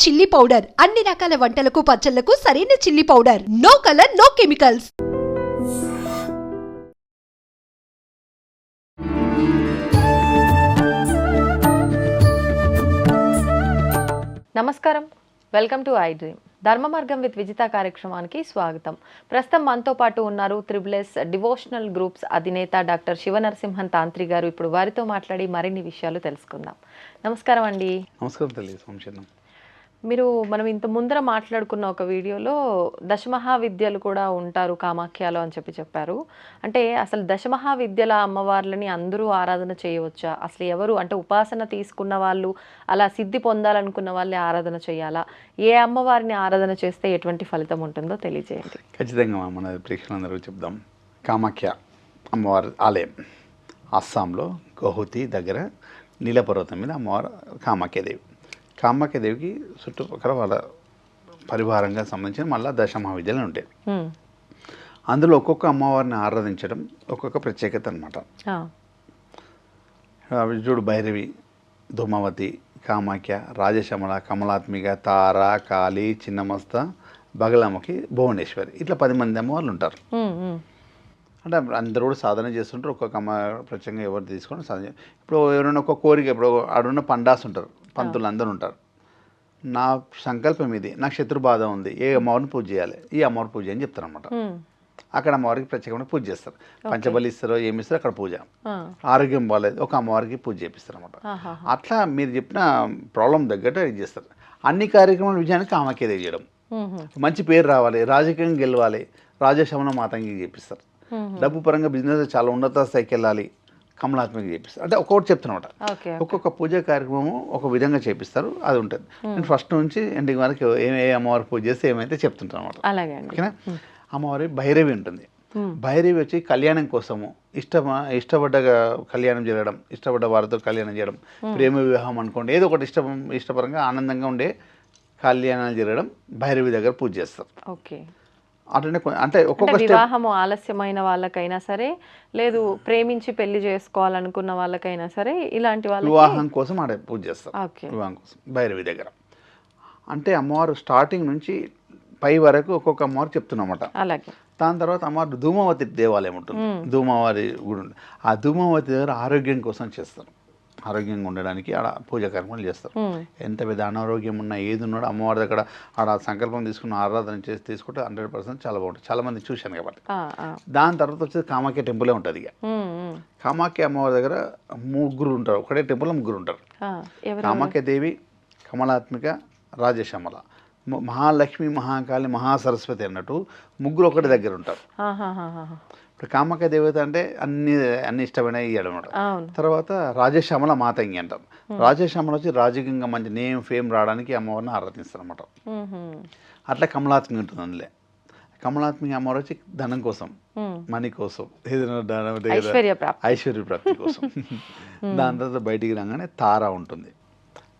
Chilli powder. అన్ని రకాల వంటలకు పచ్చళ్ళకు సరైన chilli powder. No colour no chemicals. నమస్కారం. Welcome to iDream. ధర్మ మార్గం విత్ విజిత కార్యక్రమానికి స్వాగతం. ప్రస్తుతం మనతో పాటు ఉన్నారు త్రిబులెస్ డివోషనల్ గ్రూప్స్ అధినేత డాక్టర్ శివనరసింహన్ తాంత్రి గారు. ఇప్పుడు వారితో మాట్లాడి మరిన్ని విషయాలు తెలుసుకుందాం. నమస్కారం అండి. నమస్కారం మీరు మనం ఇంత ముందర మాట్లాడుకున్న ఒక వీడియోలో దశమహావిద్యలు కూడా ఉంటారు కామాఖ్యలో అని చెప్పి చెప్పారు. అంటే అసలు దశమహావిద్యల అమ్మవార్లని అందరూ ఆరాధన చేయవచ్చా? అసలు ఎవరు? అంటే ఉపాసన తీసుకున్న వాళ్ళు అలా సిద్ధి పొందాలనుకున్న వాళ్ళే ఆరాధన చేయాలా? ఏ అమ్మవారిని ఆరాధన చేస్తే ఎటువంటి ఫలితం ఉంటుందో తెలియజేయండి. ఖచ్చితంగా మన ప్రేక్షకులందరూ చెప్దాం. కామాఖ్య అమ్మవారి ఆలయం. అస్సాంలో గౌహతి దగ్గర నీలపర్వతం మీద అమ్మవారు కామాఖ్యదేవి కామాఖ్యదేవికి చుట్టుపక్కల వాళ్ళ పరివారంగా సంబంధించిన మళ్ళా దశ మహావిద్యలు ఉంటాయి హ్మ్. అందులో ఒక్కొక్క అమ్మవారిని ఆరాధించడం ఒక్కొక్క ప్రత్యేకత అనమాట. చూడు భైరవి ధూమవతి కామాఖ్య రాజశమల కమలాత్మిక తార కాళి చిన్నమస్త బగలమ్మకి భువనేశ్వరి ఇట్లా పది మంది అమ్మవాళ్ళు ఉంటారు. అంటే అందరూ కూడా సాధన చేస్తుంటారు ఒక్కొక్క అమ్మ ప్రత్యేకంగా ఎవరు తీసుకొని సాధన ఇప్పుడు ఎవరైనా ఒక కోరిక ఇప్పుడు ఆడున్న పండాస్ ఉంటారు పంతులు అందరూ ఉంటారు. నా సంకల్పం ఇది నాకు శత్రు బాధ ఉంది ఏ అమ్మవారిని పూజ చేయాలి ఈ అమ్మవారి పూజ అని చెప్తారు అనమాట. అక్కడ అమ్మవారికి ప్రత్యేకంగా పూజ చేస్తారు. పంచబలి ఇస్తారో ఏమి ఇస్తారో అక్కడ పూజ. ఆరోగ్యం బాగాలేదు ఒక అమ్మవారికి పూజ చేపిస్తారు అనమాట. అట్లా మీరు చెప్పిన ప్రాబ్లం తగ్గట్టు ఇది చేస్తారు. అన్ని కార్యక్రమాల విజయానికి కామాఖ్య చేయడం. మంచి పేరు రావాలి రాజకీయంగా గెలవాలి రాజశమన మాతంగి చేపిస్తారు. డబ్బు పరంగా బిజినెస్ చాలా ఉన్నత స్థాయికి వెళ్ళాలి కమలాత్మక చేపిస్తారు. అంటే ఒక్కొక్కటి చెప్తున్నమాట. ఒక్కొక్క పూజా కార్యక్రమం ఒక విధంగా చేపిస్తారు. అది ఉంటుంది. నేను ఫస్ట్ నుంచి ఎండింగ్ వరకు ఏ ఏ అమ్మవారి పూజ చేస్తే ఏమైతే చెప్తుంటాను అనమాట ఓకేనా? అమ్మవారి భైరవి ఉంటుంది. భైరవి వచ్చి కళ్యాణం కోసము ఇష్టమ ఇష్టపడ్డ కళ్యాణం జరగడం ఇష్టపడ్డ వారితో కళ్యాణం చేయడం ప్రేమ వివాహం అనుకోండి ఏదో ఒకటి ఇష్టం ఇష్టపరంగా ఆనందంగా ఉండే కళ్యాణాలు జరగడం భైరవి దగ్గర పూజ చేస్తారు. ఓకే. అట్లనే అంటే ఒక్కొక్క వివాహము ఆలస్యమైన వాళ్ళకైనా సరే లేదు ప్రేమించి పెళ్ళి చేసుకోవాలనుకున్న వాళ్ళకైనా సరే ఇలాంటి వాళ్ళకి వివాహం కోసం ఆడ పూజ చేస్తారు. వివాహం కోసం భైరవి దగ్గర. అంటే అమ్మవారు స్టార్టింగ్ నుంచి పై వరకు ఒక్కొక్క అమ్మవారు చెప్తున్నమాట. అలాగే. దాని తర్వాత అమ్మవారు ధూమవతి దేవాలయం ఉంటుంది. ధూమవారి గుడి ఆ ధూమవతి దగ్గర ఆరోగ్యం కోసం చేస్తారు. ఆరోగ్యంగా ఉండడానికి ఆడ పూజ కార్యక్రమాలు చేస్తారు. ఎంత పెద్ద అనారోగ్యం ఉన్నా ఏది ఉన్నాడో అమ్మవారి దగ్గర ఆడ సంకల్పం తీసుకున్న ఆరాధన చేసి తీసుకుంటే హండ్రెడ్ పర్సెంట్ చాలా బాగుంటుంది. చాలా మంది చూశాను కాబట్టి. దాని తర్వాత వచ్చేది కామాఖ్య టెంపులే ఉంటుంది ఇక. కామాఖ్య అమ్మవారి దగ్గర ముగ్గురు ఉంటారు. ఒకటే టెంపుల్లో ముగ్గురు ఉంటారు. కామాఖ్య దేవి కమలాత్మిక రాజశమల. మహాలక్ష్మి మహాకాళి మహాసరస్వతి అన్నట్టు ముగ్గురు ఒకటి దగ్గర ఉంటారు. ఇప్పుడు కామాఖ్య దేవత అంటే అన్ని అన్ని ఇష్టమైన ఇయ్యడం తర్వాత రాజశ్యామల మాతంగి అంటాం. రాజశ్యామల వచ్చి రాజకీయంగా మంచి నేమ్ ఫేమ్ రావడానికి అమ్మవారిని ఆరాధిస్తారు అనమాట. అట్లా కమలాత్మి ఉంటుంది అందులో. కమలాత్మి అమ్మవారు వచ్చి ధనం కోసం. మనీ కోసం ఏదైనా ఐశ్వర్య ప్రాప్తి కోసం. దాని తర్వాత బయటికి రాగానే తార ఉంటుంది.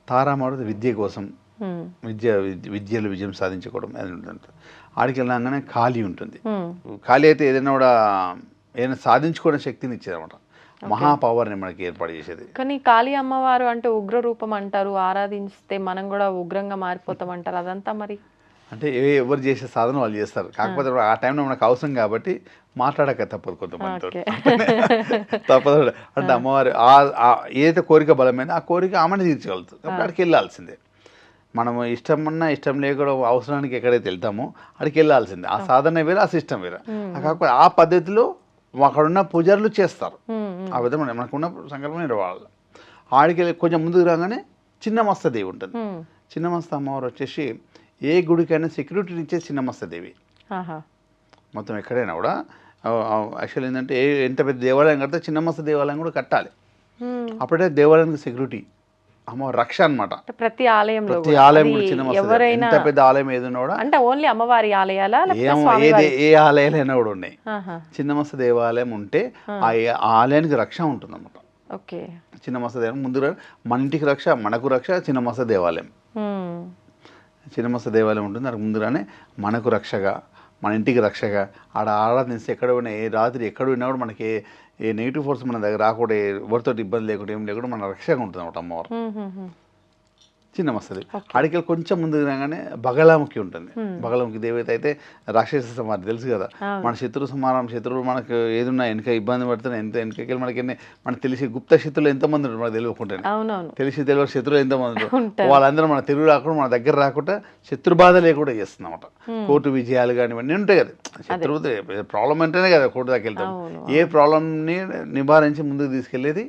తార అమ్మవారు విద్య కోసం. విద్య విద్య- విద్యలో విజయం సాధించుకోవడం అది ఉంటుంది ఆడికి వెళ్ళగానే ఖాళీ ఉంటుంది. ఖాళీ అయితే ఏదైనా కూడా ఏదైనా సాధించుకునే శక్తిని ఇచ్చేది అనమాట మహా పవర్ని మనకి ఏర్పాటు చేసేది. కానీ కాళీ అమ్మవారు అంటే ఉగ్ర రూపం అంటారు ఆరాధిస్తే మనం కూడా ఉగ్రంగా మారిపోతాం అంటారు అదంతా మరి? అంటే ఏ ఎవరు చేసే సాధన వాళ్ళు చేస్తారు. కాకపోతే ఆ. టైంలో మనకు అవసరం కాబట్టి మాట్లాడక తప్పదు కొంతమందితో. ఓకే. తప్పదు. అంటే అమ్మవారి ఏదైతే కోరిక బలమైందో ఆ కోరిక ఆమెను తీర్చగలుగుతుంది. అక్కడికి వెళ్ళాల్సిందే. మనము ఇష్టం ఉన్నా ఇష్టం లేకుండా అవసరానికి ఎక్కడైతే వెళ్తామో అక్కడికి వెళ్ళాల్సిందే ఆ సాధన వేరే ఆ సిస్టమ్ వేరే కాకపోతే ఆ పద్ధతిలో అక్కడున్న పూజారులు చేస్తారు. ఆ విధంగా మనకున్న సంకల్పం నిర్వాళ్ళు ఆడికి వెళ్ళి కొంచెం ముందుకు రాగానే చిన్నమస్త దేవి ఉంటుంది. చిన్నమస్త అమ్మవారు వచ్చేసి ఏ గుడికైనా సెక్యూరిటీని ఇచ్చే చిన్నమస్త దేవి ఆహా. మొత్తం ఎక్కడైనా కూడా యాక్చువల్ ఏంటంటే ఏ ఎంత పెద్ద దేవాలయం కడితే చిన్నమస్త దేవాలయం కూడా కట్టాలి. అప్పుడే దేవాలయానికి సెక్యూరిటీ అమ్మ రక్ష అనమాట ప్రతి ఆలయంలో ప్రతి. ఆలయం. ఎవరైనా ఎంత పెద్ద ఆలయం ఏదైనా కూడా అంటే ఓన్లీ అమ్మవారి ఆలయాలా ఏ ఏది ఆలయాలైనా కూడా ఉన్నాయి. చిన్నమస్త దేవాలయం ఉంటే ఆ. ఆలయానికి రక్ష ఉంటుందన్నమాట. ఓకే. చిన్నమస్త దేవాలయం. ముందుగా మన ఇంటికి రక్ష మనకు రక్ష చిన్నమస్త దేవాలయం. చిన్నమస్త దేవాలయం ఉంటుంది. దానికి ముందుగానే మనకు రక్షగా మన ఇంటికి రక్షగా. ఆడ ఆరాధిస్తే ఎక్కడ పోయినా ఏ రాత్రి ఎక్కడ పోయినా కూడా మనకి ఏ- నెగిటివ్ ఫోర్స్ మన దగ్గర రాకుండా ఏ- ఎవరితో ఇబ్బంది లేకుండా ఏం లేకుండా మన రక్షగా ఉంటుంది అన్నమాట అమ్మవారు చిన్న వస్తుంది ఆడికి కొంచెం ముందుకు రాగానే బగలాముఖి ఉంటుంది. బగలాముఖి దేవత అయితే రాక్షస సంహారం తెలుసు కదా? మన శత్రు సంహారం శత్రువులు మనకు ఏదున్నా వెనక ఇబ్బంది పడుతున్నా ఎంత వెనకకి మనకి ఎన్ని- మనకు తెలిసి గుప్త శత్రులు ఎంతమంది ఉంటారు మనకు తెలియకుంటే తెలిసి తెలియని శత్రువులు ఎంతమంది ఉంటారు? వాళ్ళందరూ మన తెలుగు రాకుండా మన దగ్గర రాకుండా శత్రు బాధ లేకుండా చేస్తున్నాం అన్నమాట కోర్టు విజయాలు కానీ ఇవన్నీ ఉంటాయి కదా. శత్రువు ప్రాబ్లం అంటేనే కదా కోర్టు దాకా వెళ్తాం. ఏ ప్రాబ్లంని నివారించి ముందుకు తీసుకెళ్ళేది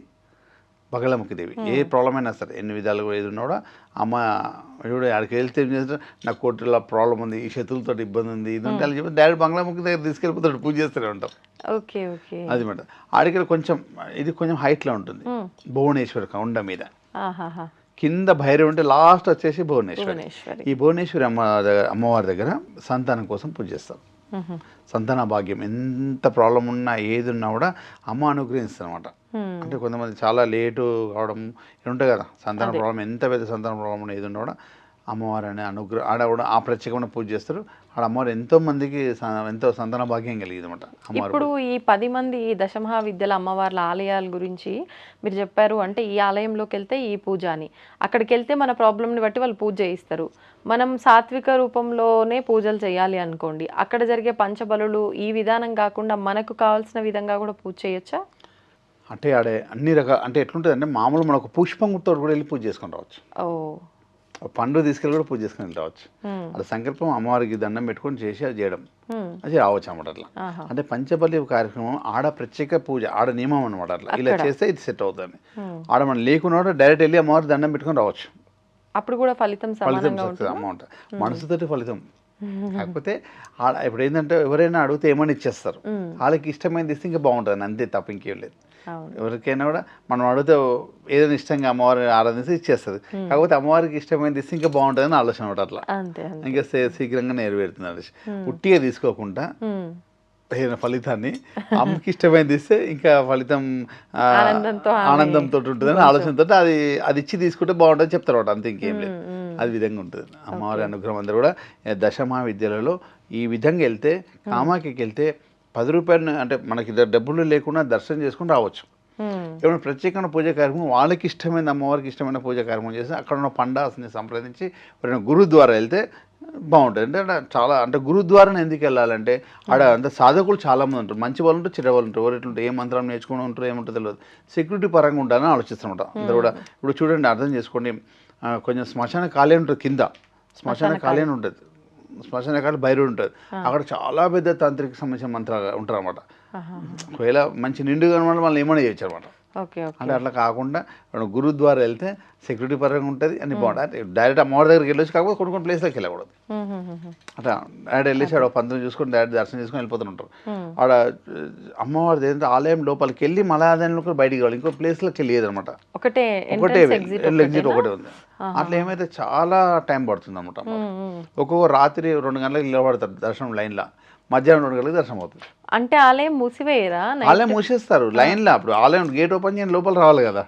బగళముఖి దేవి. ఏ ప్రాబ్లం అయినా సరే ఎన్ని విధాలుగా ఏది ఉన్నా కూడా అమ్మ ఇప్పుడు ఆడికి వెళ్తే ఏం చేస్తారు నాకు కోర్టులో ప్రాబ్లం ఉంది ఈ శత్రువులతో ఇబ్బంది ఉంది ఇది ఉంటే అని చెప్పి డైరెక్ట్ బంగ్లాముఖి దగ్గర తీసుకెళ్ళిపోతాడు పూజ చేస్తూనే ఉంటాం. Okay okay. అది మాట. ఆడికి కొంచెం ఇది కొంచెం హైట్లో ఉంటుంది. భువనేశ్వరి కొండ మీద. కింద భైరవి ఉంటే లాస్ట్ వచ్చేసి భువనేశ్వరి. ఈ భువనేశ్వరి అమ్మ దగ్గర అమ్మవారి దగ్గర సంతానం కోసం పూజ చేస్తాం. సంతాన భాగ్యం ఎంత ప్రాబ్లం ఉన్నా ఏది ఉన్నా కూడా అమ్మ అనుగ్రహిస్తుంది అనమాట. అంటే కొంతమంది చాలా లేటు కావడం ఉంటాయి కదా సంతాన ప్రాబ్లం ఎంత పెద్ద సంతాన ప్రాబ్లం ఉన్నా ఏది ఉన్నా కూడా అమ్మవారు అనే అనుగ్రహం ఆడ కూడా ఆ ప్రత్యేకమైన పూజ చేస్తారు. ఆడ అమ్మవారు ఎంతో మందికి ఎంతో సంతాన భాగ్యం కలిగింది అనమాట ఇప్పుడు ఈ పది మంది దశమహావిద్యల అమ్మవార్ల ఆలయాల గురించి మీరు చెప్పారు అంటే ఈ ఆలయంలోకి వెళ్తే ఈ పూజ అని అక్కడికి వెళ్తే మన ప్రాబ్లమ్ని బట్టి వాళ్ళు పూజ చేయిస్తారు. మనం సాత్విక రూపంలోనే పూజలు చేయాలి అనుకోండి అక్కడ జరిగే పంచబలులు ఈ విధానం కాకుండా మనకు కావాల్సిన విధంగా కూడా పూజ చేయొచ్చా? అంటే ఆడే అన్ని రకాల అంటే ఎట్లుంటుంది అంటే మామూలు మనకు పుష్పంతో కూడా వెళ్ళి పూజ చేసుకొని రావచ్చు. ఓ పండు తీసుకెళ్ళి కూడా పూజ చేసుకొని రావచ్చు. అది సంకల్పం అమ్మవారికి దండం పెట్టుకొని చేసి అది చేయడం. అది రావచ్చు అన్నమాట అట్లా. అంటే పంచబలి కార్యక్రమం ఆడ ప్రత్యేక పూజ ఆడ నియమం అనమాట అట్లా. ఇలా చేస్తే ఇది సెట్ అవుతుంది. ఆడ మనం లేకున్నా డైరెక్ట్ వెళ్ళి అమ్మవారి దండం పెట్టుకొని రావచ్చు. అప్పుడు కూడా ఫలితం ఫలితం అమౌంట్. మనసుతోటి ఫలితం. కాకపోతే ఇప్పుడు ఏంటంటే ఎవరైనా అడిగితే ఏమైనా ఇచ్చేస్తారు. వాళ్ళకి ఇష్టమైనది ఇస్తే ఇంకా బాగుంటుంది అంతే తప్ప ఇంకేం లేదు. ఎవరికైనా కూడా మనం అడిగితే ఏదైనా ఇష్టంగా అమ్మవారిని ఆరాధిస్తే ఇచ్చేస్తుంది కాకపోతే అమ్మవారికి ఇష్టమైనది ఇస్తే ఇంకా బాగుంటుందని ఆలోచన ఒకటి అట్లా. ఇంకా శీఘ్రంగా నెరవేరుతుంది అనేసి ఉట్టిగా తీసుకోకుండా. ఏదైనా ఫలితాన్ని అమ్మకి ఇష్టమైనది ఇస్తే ఇంకా ఫలితం ఆనందంతో ఉంటుందని ఆలోచనతో అది అది ఇచ్చి తీసుకుంటే బాగుంటుంది చెప్తారు అంతే ఇంకేం లేదు. అది విధంగా ఉంటుంది. అమ్మవారి అనుగ్రహం అందరూ కూడా ఏ, దశమహా విద్యలలో ఈ విధంగా వెళ్తే కామాఖ్యకి వెళ్తే పది రూపాయలు అంటే మనకి డబ్బులు లేకుండా దర్శనం చేసుకుని రావచ్చు. ఏమైనా ప్రత్యేకమైన పూజ కార్యక్రమం వాళ్ళకి ఇష్టమైన అమ్మవారికి ఇష్టమైన పూజ కార్యక్రమం చేసి అక్కడ ఉన్న పండాస్ని సంప్రదించి ఎవరైనా గురుద్వారా వెళ్తే బాగుంటుంది. అంటే చాలా అంటే గురుద్వారాని ఎందుకు వెళ్ళాలంటే ఆడ అంత సాధకులు చాలా మంది ఉంటారు. మంచి వాళ్ళు ఉంటారు చెడ్డ వాళ్ళు ఉంటారు. ఎవరు ఎట్లుంటారు ఏ మంత్రం నేర్చుకుని ఉంటారు ఏముంటుందో తెలియదు. సెక్యూరిటీ పరంగా ఉండాలని ఆలోచిస్తుంట అందరూ కూడా ఇప్పుడు చూడండి అర్థం చేసుకోండి. కొంచెం శ్మశాన ఖాళీ ఉంటుంది కింద. శ్మశాన ఖాళీ ఉంటుంది. శ్మశాన ఖాళీ బయట ఉంటుంది. అక్కడ చాలా పెద్ద తాంత్రిక సంబంధించిన మంత్రాలు ఉంటారు అనమాట. ఒకవేళ మంచి నిండుగా కనబడి వాళ్ళు ఏమైనా చేయొచ్చు అనమాట అంటే అట్లా కాకుండా గురుద్వారా వెళ్తే సెక్యూరిటీ పరంగా ఉంటుంది. అని బాగుంటుంది డైరెక్ట్ అమ్మవారి దగ్గరికి వెళ్ళొచ్చు. కాకపోతే కొన్ని కొన్ని ప్లేస్లోకి వెళ్ళకూడదు. అట్లా డైరెక్ట్ వెళ్ళేసి ఆడ పంతులు చూసుకొని డైరెక్ట్ దర్శనం చేసుకొని వెళ్ళిపోతుంటారు. ఆడ అమ్మవారిది ఏంటంటే ఆలయం లోపలికి వెళ్ళి కూడా బయటికి రావాలి. ఇంకో ప్లేస్లోకి వెళ్ళేది అనమాట ఒకటే ఒకటే ఎగ్జిట్ ఒకటే ఉంది. అట్లా ఏమైతే చాలా టైం పడుతుంది అనమాట ఒక్కొక్క రాత్రి రెండు గంటలకు నిలబడతారు దర్శనం లైన్లో. మధ్యాహ్నం రెండు గంటలకు దర్శనం అవుతుంది. అంటే ఆలయం మూసివేయరా ఆలయం మూసేస్తారు లైన్లో అప్పుడు. ఆలయం గేట్ ఓపెన్ చేయని లోపల రావాలి కదా.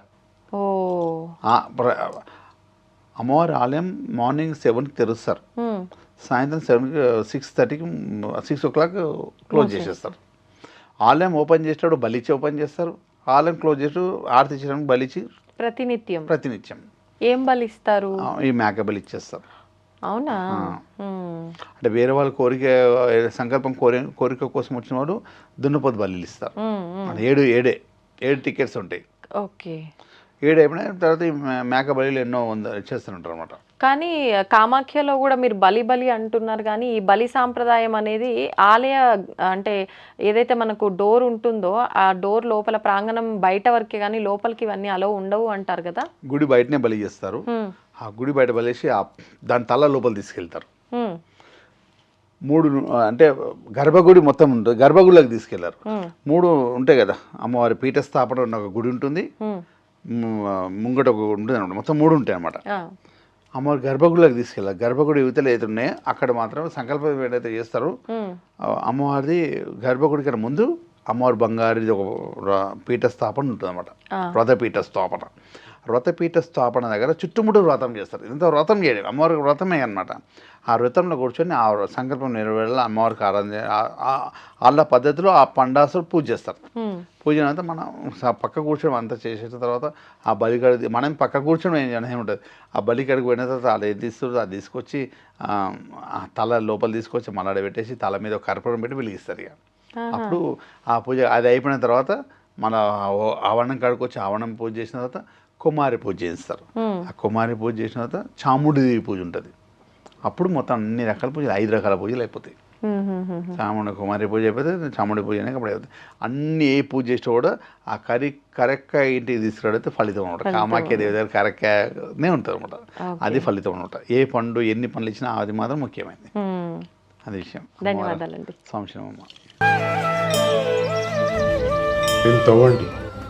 అమ్మవారి ఆలయం మార్నింగ్ సెవెన్కి తెరుస్తారు. సాయంత్రం సెవెన్కి సిక్స్ థర్టీకి సిక్స్ ఓ క్లాక్ క్లోజ్ చేసేస్తారు. ఆలయం ఓపెన్ చేసేటప్పుడు బలిచ్చి ఓపెన్ చేస్తారు. ఆలయం క్లోజ్ చేసి ఆరతి ఇచ్చడానికి బలిచ్చి ప్రతినిత్యం. ప్రతినిత్యం. ఏం బలిస్తారు? ఆ, ఈ మేక బలి ఇచ్చేస్తారు అవునా. అంటే వేరే వాళ్ళ కోరిక సంకల్పం కోరి కోరిక కోసం వచ్చిన వాడు దున్నపోతు బలి ఇస్తారు ఏడు ఏడే ఏడు టికెట్స్ ఉంటాయి. ఓకే. ఏడు అయిపోయిన తర్వాత మేక బలిలు ఎన్నో వంద చేస్తుంటారు అనమాట కానీ కామాఖ్యలో కూడా మీరు బలి బలి అంటున్నారు కానీ ఈ బలి సాంప్రదాయం అనేది ఆలయ అంటే ఏదైతే మనకు డోర్ ఉంటుందో ఆ డోర్ లోపల ప్రాంగణం బయట వరకే కానీ లోపలికి ఇవన్నీ అలో ఉండవు అంటారు కదా? గుడి బయటనే బలి చేస్తారు. ఆ గుడి బయట బలేసి ఆ దాని తల లోపల తీసుకెళ్తారు. మూడు అంటే గర్భగుడి మొత్తం ఉంటుంది. గర్భగుడిలోకి తీసుకెళ్ళారు. మూడు ఉంటాయి కదా. అమ్మవారి పీఠ స్థాపన ఉన్న ఒక గుడి ఉంటుంది. ముంగట ఒక ఉంటుంది అనమాట మొత్తం మూడు ఉంటాయి అనమాట. అమ్మవారి గర్భగుడిలోకి తీసుకెళ్ళారు గర్భగుడి యువతలు ఏదైతే ఉన్నాయో అక్కడ మాత్రం సంకల్పం ఏదైతే చేస్తారో అమ్మవారిది గర్భగుడి కన్నా ముందు అమ్మవారి బంగారిది ఒక ర- పీఠ స్థాపన ఉంటుంది అనమాట. రథపీఠ స్థాపన వ్రతపీఠ స్థాపన దగ్గర చుట్టుముట్టు వ్రతం చేస్తారు. ఇంత వ్రతం చేయడం అమ్మవారికి వ్రతమే అనమాట ఆ వ్రతంలో కూర్చొని ఆ సంకల్పం నెరవేరాల అమ్మవారికి ఆరాధన వాళ్ళ పద్ధతిలో ఆ పండాసులు పూజ చేస్తారు. పూజ అంతా మనం పక్క కూర్చొని అంతా చేసిన తర్వాత ఆ బలికడ మనం పక్క కూర్చొని ఏం చేయడం ఏముంటుంది ఆ బలికడికి పోయిన తర్వాత వాళ్ళు ఏది తీస్తారు? అది తీసుకొచ్చి తల లోపల తీసుకొచ్చి మలాడ పెట్టేసి తల మీద ఒక కర్పూరం పెట్టి వెలిగిస్తారు ఇక. అప్పుడు ఆ పూజ అది అయిపోయిన తర్వాత మన ఆవరణం కాడికి వచ్చి ఆవరణం పూజ చేసిన తర్వాత కుమారి పూజ చేస్తారు. ఆ కుమారి పూజ చేసిన తర్వాత చాముండిదేవి పూజ ఉంటుంది. అప్పుడు మొత్తం అన్ని రకాల పూజలు ఐదు రకాల పూజలు అయిపోతాయి. చాముండి కుమారి పూజ అయిపోతే చాముండి పూజ అయినాక అప్పుడు అయిపోతుంది అన్ని ఏ పూజ చేసినా కూడా ఆ కరి కరెక్ట్గా ఇంటికి తీసుకురాడితే ఫలితం అనమాట. కామాఖ్య దేవి దగ్గర కరెక్ట్గానే ఉంటుంది అనమాట. అది ఫలితం అనమాట. ఏ పండు ఎన్ని పనులు ఇచ్చినా అది మాత్రం ముఖ్యమైనది. అది విషయం. ధన్యవాదాలండి. సంశయం అమ్మ తవ్వండి?